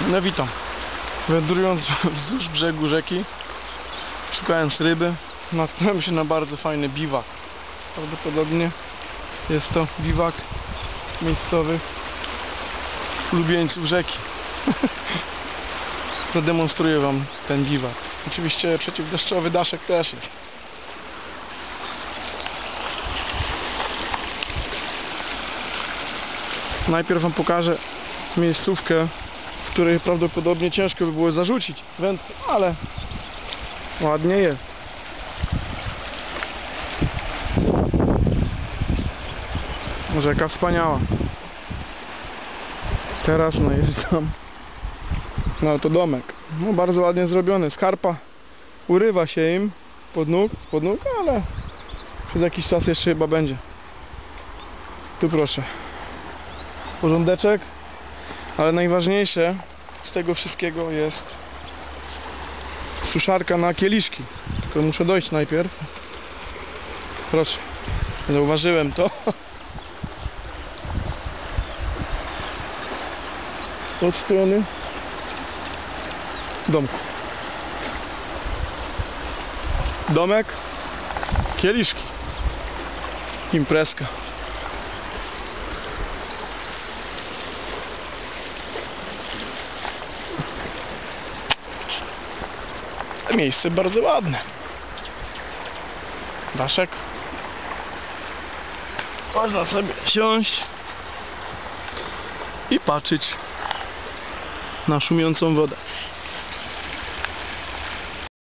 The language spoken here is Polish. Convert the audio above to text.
No witam. Wędrując wzdłuż brzegu rzeki, szukając ryby, natknąłem się na bardzo fajny biwak. Prawdopodobnie jest to biwak miejscowych ulubieńców rzeki. Zademonstruję Wam ten biwak. Oczywiście przeciwdeszczowy daszek też jest. Najpierw Wam pokażę miejscówkę, której prawdopodobnie ciężko by było zarzucić wędkę, ale ładnie jest. Rzeka wspaniała. Teraz najeżdżam na autodomek. No bardzo ładnie zrobiony. Skarpa urywa się im pod nóg, spod nóg, ale przez jakiś czas jeszcze chyba będzie. Tu proszę. Porządeczek. Ale najważniejsze z tego wszystkiego jest suszarka na kieliszki. Tylko muszę dojść najpierw. Proszę. Zauważyłem to. Od strony domku. Domek, kieliszki. Imprezka. Miejsce bardzo ładne. Daszek. Można sobie siąść i patrzeć na szumiącą wodę.